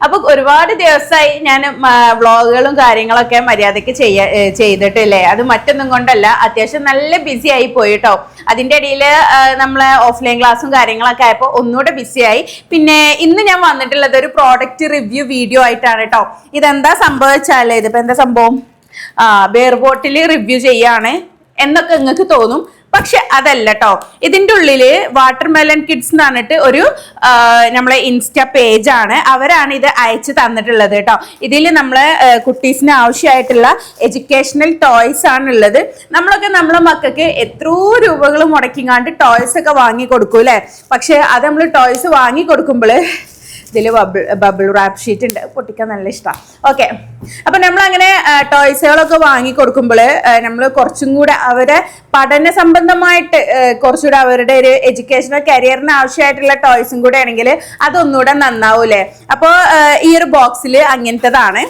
അപ്പൊ ഒരുപാട് ദിവസമായി ഞാൻ വ്ളോഗുകളും കാര്യങ്ങളൊക്കെ മര്യാദയ്ക്ക് ചെയ്യ ചെയ്തിട്ടില്ലേ? അത് മറ്റൊന്നും കൊണ്ടല്ല. അത്യാവശ്യം നല്ല ബിസി ആയി പോയിട്ടോ അതിന്റെ ഇടയിൽ നമ്മളെ ഓഫ്ലൈൻ ക്ലാസ്സും കാര്യങ്ങളൊക്കെ ആയപ്പോൾ ഒന്നുകൂടെ ബിസിയായി പിന്നെ ഇന്ന് ഞാൻ വന്നിട്ടുള്ളത് ഒരു പ്രോഡക്റ്റ് റിവ്യൂ വീഡിയോ ആയിട്ടാണ് കേട്ടോ ഇതെന്താ സംഭവിച്ചാലേ ഇതിപ്പോ എന്താ സംഭവം? ആ ബെയർ ബോട്ടിൽ റിവ്യൂ ചെയ്യാണ്. എന്നൊക്കെ നിങ്ങൾക്ക് തോന്നും. പക്ഷെ അതല്ല കേട്ടോ ഉള്ളിൽ വാട്ടർ മെലൺ കിഡ്സ് എന്ന് പറഞ്ഞിട്ട് ഒരു നമ്മളെ ഇൻസ്റ്റ പേജ് ആണ്. അവരാണ് ഇത് അയച്ചു തന്നിട്ടുള്ളത് കേട്ടോ. ഇതിൽ നമ്മളെ കുട്ടീസിന് ആവശ്യമായിട്ടുള്ള എഡ്യൂക്കേഷണൽ ടോയ്സ് ആണ് ഉള്ളത് നമ്മളൊക്കെ നമ്മളെ മക്കൾക്ക് എത്രയോ രൂപകൾ മുടക്കിങ്ങാണ്ട് ടോയ്സ് ഒക്കെ വാങ്ങി കൊടുക്കും അല്ലേ? പക്ഷെ അത് നമ്മൾ ടോയ്സ് വാങ്ങി കൊടുക്കുമ്പോൾ ഇതിൽ ബബിൾ ബബിൾ റാപ്പ് ഷീറ്റ് ഉണ്ട്. പൊട്ടിക്കാൻ നല്ല ഇഷ്ടമാണ് ഓക്കെ അപ്പൊ നമ്മൾ അങ്ങനെ ടോയ്സുകളൊക്കെ വാങ്ങി കൊടുക്കുമ്പോൾ നമ്മൾ കുറച്ചും കൂടെ അവരെ പഠന സംബന്ധമായിട്ട് കുറച്ചുകൂടെ അവരുടെ ഒരു എഡ്യൂക്കേഷണൽ കരിയറിന് ആവശ്യമായിട്ടുള്ള ടോയ്സും കൂടെ ആണെങ്കിൽ അതൊന്നുകൂടെ നന്നാവൂലേ? അപ്പോൾ ഈ ഒരു ബോക്സിൽ അങ്ങനത്തതാണ്.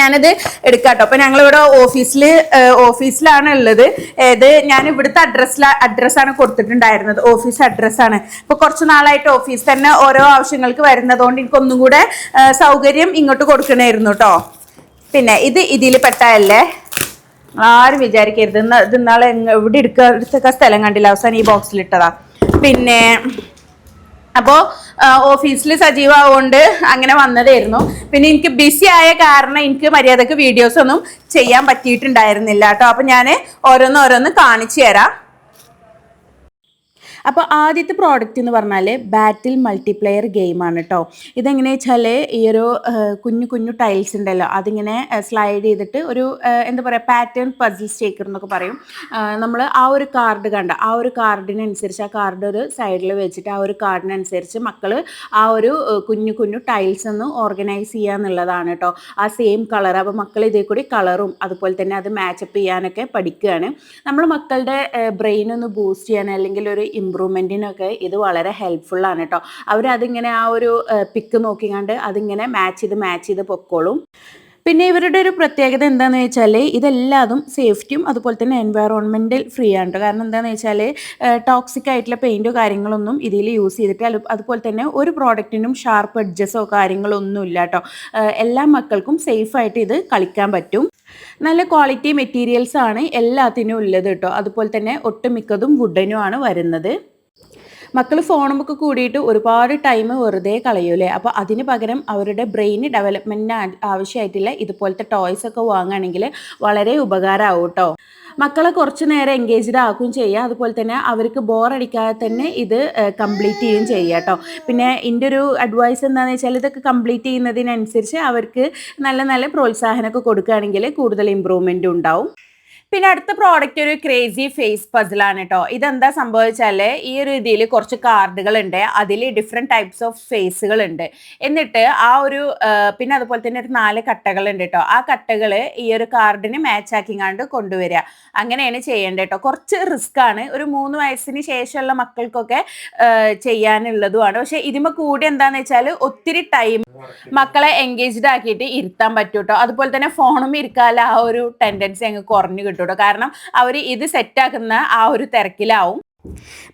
ഞാനത് എടുക്കാട്ടോ. അപ്പൊ ഞങ്ങളിവിടെ ഓഫീസിൽ ഓഫീസിലാണ് ഉള്ളത്. ഏത് ഞാൻ ഇവിടുത്തെ അഡ്രസ്സിൽ അഡ്രസ്സാണ് കൊടുത്തിട്ടുണ്ടായിരുന്നത്. ഓഫീസ് അഡ്രസ്സാണ് ഇപ്പൊ കുറച്ച് നാളായിട്ട് ഓഫീസ് തന്നെ ഓരോ ആവശ്യങ്ങൾക്ക് വരുന്നതുകൊണ്ട് എനിക്ക് ഒന്നും കൂടെ സൗകര്യം ഇങ്ങോട്ട് കൊടുക്കണമായിരുന്നു കേട്ടോ പിന്നെ ഇത് ഇതിൽ പെട്ടതല്ലേ ആരും വിചാരിക്കരുത്. ഇന്ന് ഇത് എവിടെ എടുക്കുക സ്ഥലം കണ്ടില്ല. അവസാനം ഈ ബോക്സിൽ ഇട്ടതാ. പിന്നെ അപ്പോൾ ഓഫീസിൽ സജീവമാവുകൊണ്ട് അങ്ങനെ വന്നതായിരുന്നു. പിന്നെ എനിക്ക് ബിസി ആയ കാരണം എനിക്ക് മര്യാദയ്ക്ക് വീഡിയോസ് ഒന്നും ചെയ്യാൻ പറ്റിയിട്ടുണ്ടായിരുന്നില്ല കേട്ടോ. അപ്പം ഞാൻ ഓരോന്ന് ഓരോന്ന് കാണിച്ചു തരാം. അപ്പോൾ ആദ്യത്തെ പ്രോഡക്റ്റ് എന്ന് പറഞ്ഞാൽ ബാറ്റിൽ മൾട്ടിപ്ലെയർ ഗെയിമാണ് കേട്ടോ ഇതെങ്ങനെ വെച്ചാൽ ഈ ഒരു കുഞ്ഞു കുഞ്ഞു ടൈൽസ് ഉണ്ടല്ലോ അതിങ്ങനെ സ്ലൈഡ് ചെയ്തിട്ട് ഒരു എന്താ പറയുക പാറ്റേൺ പസിൽ സ്റ്റേക്കർ എന്നൊക്കെ പറയും. നമ്മൾ ആ ഒരു കാർഡ് കണ്ട ആ ഒരു കാർഡിനനുസരിച്ച് ആ കാർഡ് ഒരു സൈഡിൽ വെച്ചിട്ട് ആ ഒരു കാർഡിനനുസരിച്ച് മക്കൾ ആ ഒരു കുഞ്ഞു കുഞ്ഞു ടൈൽസ് ഒന്ന് ഓർഗനൈസ് ചെയ്യുക എന്നുള്ളതാണ് കേട്ടോ ആ സെയിം കളർ അപ്പോൾ മക്കൾ ഇതേ കൂടി കളറും അതുപോലെ തന്നെ അത് മാച്ചപ്പ് ചെയ്യാനൊക്കെ പഠിക്കുകയാണ്. നമ്മൾ മക്കളുടെ ബ്രെയിൻ ഒന്ന് ബൂസ്റ്റ് ചെയ്യാൻ അല്ലെങ്കിൽ ഒരു ഇമ്പ്രൂവ്മെന്റിനൊക്കെ ഇത് വളരെ ഹെൽപ്ഫുള്ളാണ് കേട്ടോ അവരതിങ്ങനെ ആ ഒരു പിക്ക് നോക്കിക്കാണ്ട് അതിങ്ങനെ മാച്ച് ചെയ്ത് മാച്ച് ചെയ്ത് പൊക്കോളും. പിന്നെ ഇവരുടെ ഒരു പ്രത്യേകത എന്താണെന്ന് വെച്ചാൽ ഇതെല്ലാതും സേഫ്റ്റിയും അതുപോലെ തന്നെ എൻവയറോൺമെന്റിൽ ഫ്രീ ആണ് കാരണം എന്താണെന്ന് വെച്ചാൽ ടോക്സിക് ആയിട്ടുള്ള പെയിന്റോ കാര്യങ്ങളൊന്നും ഇതിൽ യൂസ് ചെയ്തിട്ട് അതുപോലെ തന്നെ ഒരു പ്രോഡക്റ്റിനും ഷാർപ്പ് എഡ്ജസോ കാര്യങ്ങളോ ഒന്നും ഇല്ല കേട്ടോ എല്ലാ മക്കൾക്കും സേഫായിട്ട് ഇത് കളിക്കാൻ പറ്റും. നല്ല ക്വാളിറ്റി മെറ്റീരിയൽസ് ആണ് എല്ലാത്തിനും ഉള്ളത് കേട്ടോ. അതുപോലെ തന്നെ ഒട്ടുമിക്കതും വുഡനുമാണ് വരുന്നത്. മക്കൾ ഫോണുമൊക്കെ കൂടിയിട്ട് ഒരുപാട് ടൈം വെറുതെ കളയൂലേ അപ്പോൾ അതിന് പകരം അവരുടെ ബ്രെയിൻ ഡെവലപ്മെന്റിന് ആവശ്യമായിട്ടുള്ള ഇതുപോലത്തെ ടോയ്സ് ഒക്കെ വാങ്ങുകയാണെങ്കിൽ വളരെ ഉപകാരമാവും കേട്ടോ മക്കളെ കുറച്ച് നേരം എൻഗേജ്ഡ് ആക്കുകയും ചെയ്യുക അതുപോലെ തന്നെ അവർക്ക് ബോർ അടിക്കാതെ തന്നെ ഇത് കംപ്ലീറ്റ് ചെയ്യുകയും ചെയ്യുക കേട്ടോ പിന്നെ എന്റെ ഒരു അഡ്വൈസ് എന്താണെന്ന് വെച്ചാൽ ഇതൊക്കെ കംപ്ലീറ്റ് ചെയ്യുന്നതിനനുസരിച്ച് അവർക്ക് നല്ല നല്ല പ്രോത്സാഹനമൊക്കെ കൊടുക്കുകയാണെങ്കിൽ കൂടുതൽ ഇമ്പ്രൂവ്മെന്റ് ഉണ്ടാവും. പിന്നെ അടുത്ത പ്രോഡക്റ്റ് ഒരു ക്രേസി ഫേസ് പസിലാണ് കേട്ടോ ഇതെന്താ സംഭവിച്ചാൽ ഈ ഒരു രീതിയിൽ കുറച്ച് കാർഡുകൾ ഉണ്ട് അതിൽ ഡിഫറെന്റ് ടൈപ്സ് ഓഫ് ഫേസുകൾ ഉണ്ട് എന്നിട്ട് ആ ഒരു പിന്നെ അതുപോലെ തന്നെ ഒരു നാല് കട്ടകൾ ഉണ്ട് കേട്ടോ ആ കട്ടകൾ ഈ ഒരു കാർഡിന് മാച്ച് ആക്കിങ്ങാണ്ട് കൊണ്ടുവരിക. അങ്ങനെയാണ് ചെയ്യേണ്ടത് കേട്ടോ കുറച്ച് റിസ്ക് ആണ്. ഒരു മൂന്ന് വയസ്സിന് ശേഷമുള്ള മക്കൾക്കൊക്കെ ചെയ്യാനുള്ളതുമാണ്. പക്ഷെ ഇതിമ കൂടി എന്താന്ന് വെച്ചാൽ ഒത്തിരി ടൈം മക്കളെ എൻഗേജ്ഡ് ആക്കിയിട്ട് ഇരുത്താൻ പറ്റൂട്ടോ അതുപോലെ തന്നെ ഫോണും ഇരിക്കാൻ ആ ഒരു ടെൻഡൻസി അങ്ങ് കുറഞ്ഞു കേട്ടോ കാരണം അവർ ഇത് സെറ്റാക്കുന്ന ആ ഒരു തിരക്കിലാവും.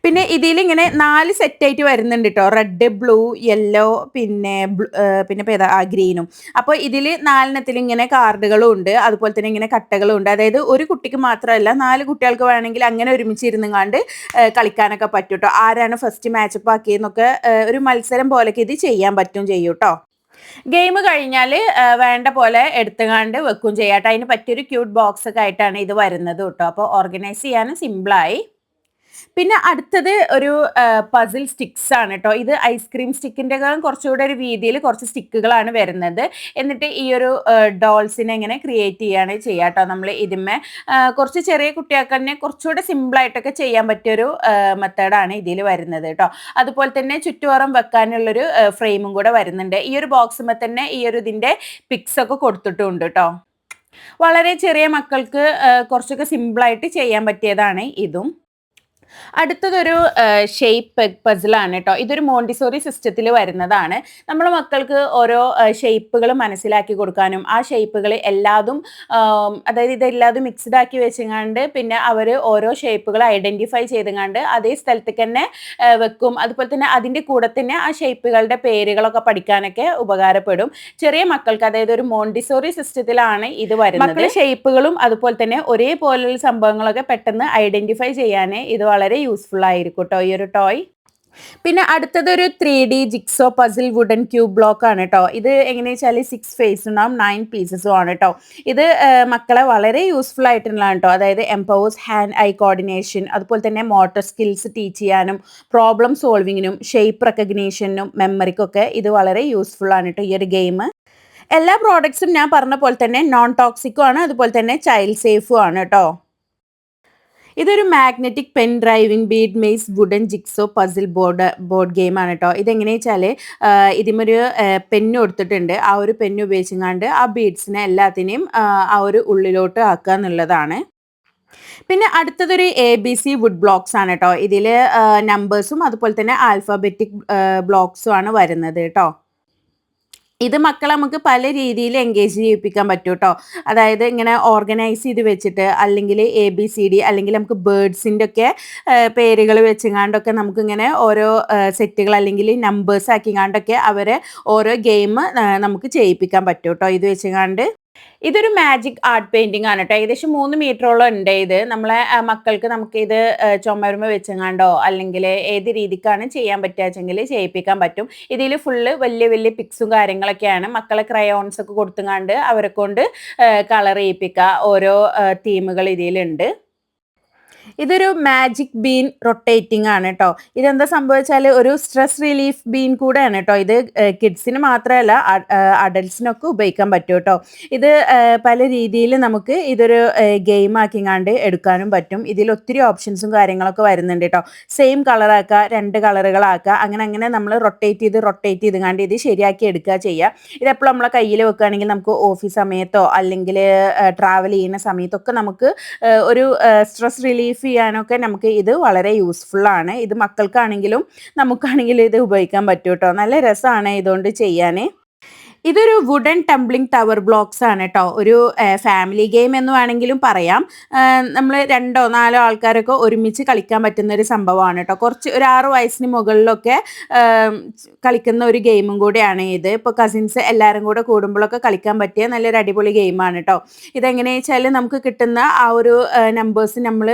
പിന്നെ ഇതിലിങ്ങനെ നാല് സെറ്റായിട്ട് വരുന്നുണ്ട് കേട്ടോ റെഡ് ബ്ലൂ യെല്ലോ പിന്നെ പിന്നെ ഏതാ? ഗ്രീനും. അപ്പോൾ ഇതിൽ നാലെണ്ണത്തിൽ ഇങ്ങനെ കാർഡുകളും ഉണ്ട്. അതുപോലെ തന്നെ ഇങ്ങനെ കട്ടകളും ഉണ്ട്. അതായത് ഒരു കുട്ടിക്ക് മാത്രമല്ല നാല് കുട്ടികൾക്ക് വേണമെങ്കിൽ അങ്ങനെ ഒരുമിച്ച് ഏഹ് കളിക്കാനൊക്കെ പറ്റും കേട്ടോ ആരാണ് ഫസ്റ്റ് മാച്ചപ്പ് ആക്കിയെന്നൊക്കെ ഒരു മത്സരം പോലെയൊക്കെ ഇത് ചെയ്യാൻ പറ്റും ചെയ്യും കേട്ടോ ഗെയിം കഴിഞ്ഞാൽ വേണ്ട പോലെ എടുത്തുകാണ്ട് വെക്കും ചെയ്യാം. കേട്ടോ അതിന് പറ്റിയൊരു ക്യൂട്ട് ബോക്സ് ഒക്കെ ആയിട്ടാണ് ഇത് വരുന്നത് കേട്ടോ അപ്പോൾ ഓർഗനൈസ് ചെയ്യാനും സിമ്പിളായി പിന്നെ അടുത്തത് ഒരു പസിൽ സ്റ്റിക്സ് ആണ് കേട്ടോ ഇത് ഐസ്ക്രീം സ്റ്റിക്കിന്റെ കുറച്ചുകൂടെ ഒരു രീതിയിൽ കുറച്ച് സ്റ്റിക്കുകളാണ് വരുന്നത്. എന്നിട്ട് ഈ ഒരു ഡോൾസിനെ ഇങ്ങനെ ക്രിയേറ്റ് ചെയ്യാണ് ചെയ്യുക കേട്ടോ നമ്മൾ ഇതിന്മേ കുറച്ച് ചെറിയ കുട്ടികൾക്ക് തന്നെ കുറച്ചുകൂടെ സിമ്പിളായിട്ടൊക്കെ ചെയ്യാൻ പറ്റിയൊരു മെത്തേഡാണ് ഇതിൽ വരുന്നത് കേട്ടോ അതുപോലെ തന്നെ ചുറ്റുപുറം വെക്കാനുള്ളൊരു ഫ്രെയിമും കൂടെ വരുന്നുണ്ട്. ഈ ഒരു ബോക്സുമ്പോൾ തന്നെ ഈ ഒരു ഇതിന്റെ പിക്സൊക്കെ കൊടുത്തിട്ടുണ്ട് കേട്ടോ വളരെ ചെറിയ മക്കൾക്ക് കുറച്ചൊക്കെ സിമ്പിളായിട്ട് ചെയ്യാൻ പറ്റിയതാണ് ഇതും. അടുത്തതൊരു ഷേപ്പ് പസിലാണ് കേട്ടോ ഇതൊരു മോണ്ടിസോറി സിസ്റ്റത്തിൽ വരുന്നതാണ്. നമ്മൾ മക്കൾക്ക് ഓരോ ഷേപ്പുകൾ മനസ്സിലാക്കി കൊടുക്കാനും ആ ഷേപ്പുകൾ എല്ലാതും അതായത് ഇതെല്ലാതും മിക്സ്ഡ് ആക്കി വെച്ചങ്ങാണ്ട് പിന്നെ അവർ ഓരോ ഷേപ്പുകൾ ഐഡന്റിഫൈ ചെയ്തുകൊണ്ട് അതേ സ്ഥലത്തേക്ക് തന്നെ വെക്കും. അതുപോലെ തന്നെ അതിന്റെ കൂടെ തന്നെ ആ ഷേപ്പുകളുടെ പേരുകളൊക്കെ പഠിക്കാനൊക്കെ ഉപകാരപ്പെടും. ചെറിയ മക്കൾക്ക് അതായത് ഒരു മോണ്ടിസോറി സിസ്റ്റത്തിലാണ് ഇത് വരുന്നത്. ഷേപ്പുകളും അതുപോലെ തന്നെ ഒരേപോലെയുള്ള സംഭവങ്ങളൊക്കെ പെട്ടെന്ന് ഐഡന്റിഫൈ ചെയ്യാനേ ഇത് വളരെ യൂസ്ഫുൾ ആയിരിക്കും കേട്ടോ ഈ ഒരു ടോയ് പിന്നെ അടുത്തതൊരു three D jigsaw puzzle wooden cube block ആണ് കേട്ടോ ഇത് എങ്ങനെയാ വെച്ചാൽ സിക്സ് ഫേസ് ഉണ്ടാവും നയൻ പീസസും ആണ് കേട്ടോ ഇത് മക്കളെ വളരെ യൂസ്ഫുൾ ആയിട്ടുള്ളതാണ് കേട്ടോ അതായത് എംപവേഴ്സ് ഹാൻഡ് ഐ കോർഡിനേഷൻ അതുപോലെ തന്നെ മോട്ടോർ സ്കിൽസ് ടീച്ച് ചെയ്യാനും പ്രോബ്ലം സോൾവിങ്ങിനും ഷേപ്പ് റെക്കഗ്നേഷനും മെമ്മറിക്കൊക്കെ ഇത് വളരെ യൂസ്ഫുൾ ആണ് കേട്ടോ ഈ ഒരു ഗെയിം എല്ലാ പ്രോഡക്ട്സും ഞാൻ പറഞ്ഞ പോലെ തന്നെ നോൺ ടോക്സിക്കും ആണ്. അതുപോലെ തന്നെ ചൈൽഡ് സേഫും ആണ് കേട്ടോ ഇതൊരു magnetic pen driving bead maze wooden jigsaw puzzle board board ഗെയിമാണ് കേട്ടോ ഇതെങ്ങനെയാ വെച്ചാൽ ഇതിമൊരു പെന്ന് കൊടുത്തിട്ടുണ്ട്. ആ ഒരു പെന്ന് ഉപയോഗിച്ചാണ്ട് ആ ബീഡ്സിനെ എല്ലാത്തിനെയും ആ ഒരു ഉള്ളിലോട്ട് ആക്കുക എന്നുള്ളതാണ്. പിന്നെ അടുത്തതൊരു A B C wood blocks ആണ് കേട്ടോ ഇതിൽ നമ്പേഴ്സും അതുപോലെ തന്നെ ആൽഫാബറ്റിക് ബ്ലോക്സും ആണ് വരുന്നത് കേട്ടോ ഇത് മക്കളെ നമുക്ക് പല രീതിയിൽ എൻഗേജ് ചെയ്യിപ്പിക്കാൻ പറ്റും കേട്ടോ അതായത് ഇങ്ങനെ ഓർഗനൈസ് ചെയ്ത് വെച്ചിട്ട് അല്ലെങ്കിൽ എ ബി സി ഡി അല്ലെങ്കിൽ നമുക്ക് ബേർഡ്സിന്റെ ഒക്കെ പേരുകൾ വെച്ചുങ്ങാണ്ടൊക്കെ നമുക്കിങ്ങനെ ഓരോ സെറ്റുകൾ അല്ലെങ്കിൽ നമ്പേഴ്സ് ആക്കിങ്ങാണ്ടൊക്കെ അവരെ ഓരോ ഗെയിം നമുക്ക് ചെയ്യിപ്പിക്കാൻ പറ്റും കേട്ടോ ഇത് വെച്ചുങ്ങാണ്ട് ഇതൊരു മാജിക് ആർട്ട് പെയിന്റിംഗ് ആണ് കേട്ടോ ഏകദേശം മൂന്ന് മീറ്ററോളം ഉണ്ട് ഇത്. നമ്മളെ മക്കൾക്ക് നമുക്ക് ഇത് ചുമരുമ വെച്ചങ്ങാണ്ടോ അല്ലെങ്കിൽ ഏത് രീതിക്കാണ് ചെയ്യാൻ പറ്റുകയെങ്കിൽ ചെയ്യിപ്പിക്കാൻ പറ്റും. ഇതിൽ ഫുള്ള് വലിയ വലിയ പിക്സും കാര്യങ്ങളൊക്കെയാണ്. മക്കളെ ക്രയോൺസ് ഒക്കെ കൊടുത്തുങ്ങാണ്ട് അവരെ കൊണ്ട് കളർ ചെയ്യിപ്പിക്കുക. ഓരോ തീമുകൾ ഇതിലുണ്ട്. ഇതൊരു മാജിക് ബീൻ റൊട്ടേറ്റിംഗ് ആണ് കേട്ടോ ഇതെന്താ സംഭവിച്ചാൽ ഒരു സ്ട്രെസ് റിലീഫ് ബീൻ കൂടെയാണ് കേട്ടോ ഇത് കിഡ്സിന് മാത്രമല്ല അഡൽസിനൊക്കെ ഉപയോഗിക്കാൻ പറ്റും കേട്ടോ ഇത് പല രീതിയിൽ നമുക്ക് ഇതൊരു ഗെയിം ആക്കിങ്ങാണ്ട് എടുക്കാനും പറ്റും. ഇതിൽ ഒത്തിരി ഓപ്ഷൻസും കാര്യങ്ങളൊക്കെ വരുന്നുണ്ട് കേട്ടോ സെയിം കളറാക്കുക രണ്ട് കളറുകളാക്കുക അങ്ങനെ അങ്ങനെ നമ്മൾ റൊട്ടേറ്റ് ചെയ്ത് റൊട്ടേറ്റ് ചെയ്തുകൊണ്ട് ഇത് ശരിയാക്കി എടുക്കുക ചെയ്യുക ഇതെപ്പോഴും നമ്മളെ കയ്യിൽ വെക്കുകയാണെങ്കിൽ നമുക്ക് ഓഫീസ് സമയത്തോ അല്ലെങ്കിൽ ട്രാവൽ ചെയ്യുന്ന സമയത്തൊക്കെ നമുക്ക് ഒരു സ്ട്രെസ് റിലീഫ് ചെയ്യാനൊക്കെ നമുക്ക് ഇത് വളരെ യൂസ്ഫുൾ ആണ്. ഇത് മക്കൾക്കാണെങ്കിലും നമുക്കാണെങ്കിലും ഇത് ഉപയോഗിക്കാൻ പറ്റും കേട്ടോ നല്ല രസമാണ് ഇതുകൊണ്ട് ചെയ്യാൻ ഇതൊരു വുഡൻ ടംബ്ലിംഗ് ടവർ ബ്ലോക്സ് ആണ് കേട്ടോ ഒരു ഫാമിലി ഗെയിം എന്ന് വേണമെങ്കിലും പറയാം. നമ്മൾ രണ്ടോ നാലോ ആൾക്കാരൊക്കെ ഒരുമിച്ച് കളിക്കാൻ പറ്റുന്ന ഒരു സംഭവമാണ് കേട്ടോ കുറച്ച് ഒരു ആറ് വയസ്സിന് മുകളിലൊക്കെ കളിക്കുന്ന ഒരു ഗെയിമും കൂടിയാണ് ഇത്. ഇപ്പോൾ കസിൻസ് എല്ലാവരും കൂടെ കൂടുമ്പോഴൊക്കെ കളിക്കാൻ പറ്റിയ നല്ലൊരു അടിപൊളി ഗെയിമാണ് കേട്ടോ ഇതെങ്ങനെയാ വെച്ചാൽ നമുക്ക് കിട്ടുന്ന ആ ഒരു നമ്പേഴ്സ് നമ്മൾ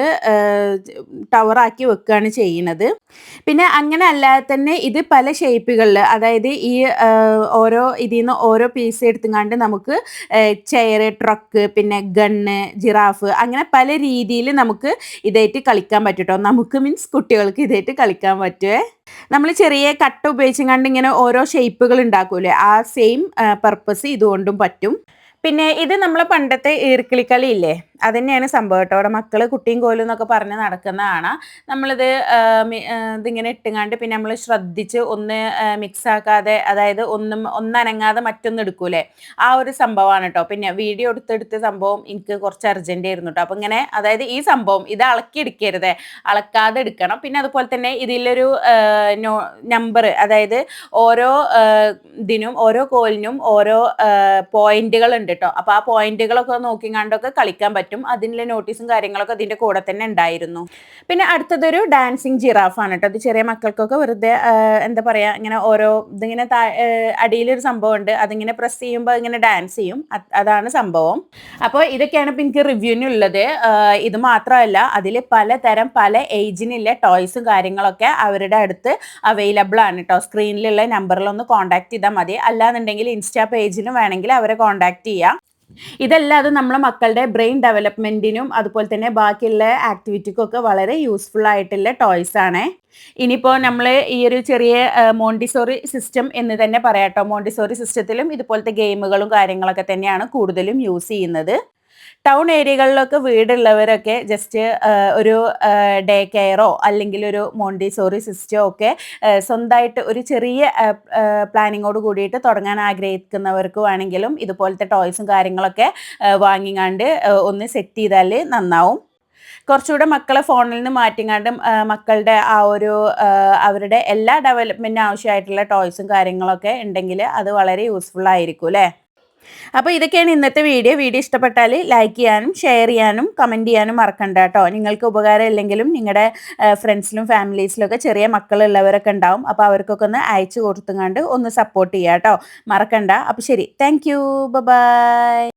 ടവറാക്കി വെക്കുകയാണ് ചെയ്യുന്നത്. പിന്നെ അങ്ങനെ അല്ലാതെ തന്നെ ഇത് പല ഷേപ്പുകളിൽ അതായത് ഈ ഓരോ ഇതിൽ നിന്ന് ഓരോ പീസ് എടുത്തുകൊണ്ട് നമുക്ക് ചെയർ ട്രക്ക് പിന്നെ ഗണ്ണ് ജിറാഫ് അങ്ങനെ പല രീതിയിൽ നമുക്ക് ഇതായിട്ട് കളിക്കാൻ പറ്റും നമുക്ക് മീൻസ് കുട്ടികൾക്ക് ഇതായിട്ട് കളിക്കാൻ പറ്റുമേ നമ്മൾ ചെറിയ കട്ട ഉപയോഗിച്ചുകൊണ്ട് ഇങ്ങനെ ഓരോ ഷേപ്പുകൾ ഉണ്ടാക്കൂലേ? ആ സെയിം പർപ്പസ് ഇതുകൊണ്ടും പറ്റും. പിന്നെ ഇത് നമ്മളെ പണ്ടത്തെ ഈർക്കിളിക്കളി ഇല്ലേ അത് തന്നെയാണ് സംഭവം കേട്ടോ. അവിടെ മക്കൾ കുട്ടിയും കോലും എന്നൊക്കെ പറഞ്ഞ് നടക്കുന്നതാണ്. നമ്മളിത് ഇതിങ്ങനെ ഇട്ടുങ്ങാണ്ട് പിന്നെ നമ്മൾ ശ്രദ്ധിച്ച് ഒന്ന് മിക്സ് ആക്കാതെ അതായത് ഒന്നും ഒന്നനങ്ങാതെ മറ്റൊന്നും എടുക്കൂലേ? ആ ഒരു സംഭവമാണ് കേട്ടോ. പിന്നെ വീഡിയോ എടുത്തെടുത്ത സംഭവം എനിക്ക് കുറച്ച് അർജന്റ് ആയിരുന്നു കേട്ടോ. അപ്പം ഇങ്ങനെ അതായത് ഈ സംഭവം ഇത് അളക്കി എടുക്കരുത്. അളക്കാതെ എടുക്കണം. പിന്നെ അതുപോലെ തന്നെ ഇതിലൊരു നമ്പർ അതായത് ഓരോ ഇതിനും ഓരോ കോലിനും ഓരോ പോയിന്റുകൾ ഉണ്ട് കേട്ടോ. അപ്പോൾ ആ പോയിന്റുകളൊക്കെ നോക്കിങ്ങാണ്ടൊക്കെ കളിക്കാൻ പറ്റും. അതിന്റെ നോട്ടീസും കാര്യങ്ങളൊക്കെ അതിന്റെ കൂടെ തന്നെ ഉണ്ടായിരുന്നു. പിന്നെ അടുത്തതൊരു ഡാൻസിങ് ജിറാഫാണ് കേട്ടോ. അത് ചെറിയ മക്കൾക്കൊക്കെ വെറുതെ എന്താ പറയാ ഇങ്ങനെ ഓരോ ഇതിങ്ങനെ അടിയിലൊരു സംഭവം ഉണ്ട് അതിങ്ങനെ പ്രസ് ചെയ്യുമ്പോൾ ഇങ്ങനെ ഡാൻസ് ചെയ്യും. അതാണ് സംഭവം. അപ്പോൾ ഇതൊക്കെയാണ് ഇപ്പം എനിക്ക് റിവ്യൂവിനുള്ളത് ഇത് മാത്രമല്ല അതിൽ പലതരം പല ഏജിനുള്ള ടോയ്സും കാര്യങ്ങളൊക്കെ അവരുടെ അടുത്ത് അവൈലബിൾ ആണ് കേട്ടോ. സ്ക്രീനിലുള്ള നമ്പറിലൊന്ന് കോൺടാക്ട് ചെയ്താൽ മതി. അല്ലാന്നുണ്ടെങ്കിൽ ഇൻസ്റ്റാ പേജിലും വേണമെങ്കിൽ അവരെ കോൺടാക്ട് ചെയ്യാം. ഇതല്ലാതെ നമ്മുടെ മക്കളുടെ ബ്രെയിൻ ഡെവലപ്മെന്റിനും അതുപോലെ തന്നെ ബാക്കിയുള്ള ആക്ടിവിറ്റിക്കും ഒക്കെ വളരെ യൂസ്ഫുൾ ആയിട്ടുള്ള ടോയ്സ് ആണ്. ഇനിയിപ്പോൾ നമ്മൾ ഈ ഒരു ചെറിയ മോണ്ടിസോറി സിസ്റ്റം എന്ന് തന്നെ പറയാട്ടോ. മോണ്ടിസോറി സിസ്റ്റത്തിലും ഇതുപോലത്തെ ഗെയിമുകളും കാര്യങ്ങളൊക്കെ തന്നെയാണ് കൂടുതലും യൂസ് ചെയ്യുന്നത്. ടൗൺ ഏരിയകളിലൊക്കെ വീടുള്ളവരൊക്കെ ജസ്റ്റ് ഒരു ഡേ കെയറോ അല്ലെങ്കിൽ ഒരു മോണ്ടിസോറി സിസ്റ്റോ ഒക്കെ സ്വന്തമായിട്ട് ഒരു ചെറിയ പ്ലാനിങ്ങോട് കൂടിയിട്ട് തുടങ്ങാൻ ആഗ്രഹിക്കുന്നവർക്ക് വേണമെങ്കിലും ഇതുപോലത്തെ ടോയ്സും കാര്യങ്ങളൊക്കെ വാങ്ങിങ്ങാണ്ട് ഒന്ന് സെറ്റ് ചെയ്താൽ നന്നാവും. കുറച്ചുകൂടെ മക്കളെ ഫോണിൽ നിന്ന് മാറ്റിങ്ങാണ്ട് മക്കളുടെ ആ ഒരു അവരുടെ എല്ലാ ഡെവലപ്മെന്റിന് ആവശ്യമായിട്ടുള്ള ടോയ്സും കാര്യങ്ങളൊക്കെ ഉണ്ടെങ്കിൽ അത് വളരെ യൂസ്ഫുൾ ആയിരിക്കും അല്ലേ? അപ്പോൾ ഇതൊക്കെയാണ് ഇന്നത്തെ വീഡിയോ. വീഡിയോ ഇഷ്ടപ്പെട്ടാൽ ലൈക്ക് ചെയ്യാനും ഷെയർ ചെയ്യാനും കമന്റ് ചെയ്യാനും മറക്കണ്ട കേട്ടോ. നിങ്ങൾക്ക് ഉപകാരം ഇല്ലെങ്കിലും നിങ്ങളുടെ ഫ്രണ്ട്സിലും ഫാമിലീസിലും ഒക്കെ ചെറിയ മക്കളുള്ളവരൊക്കെ ഉണ്ടാവും. അപ്പോൾ അവർക്കൊക്കെ ഒന്ന് അയച്ചു കൊടുത്തുങ്ങാണ്ട് ഒന്ന് സപ്പോർട്ട് ചെയ്യാം കേട്ടോ. മറക്കണ്ട. അപ്പോൾ ശരി. Thank you by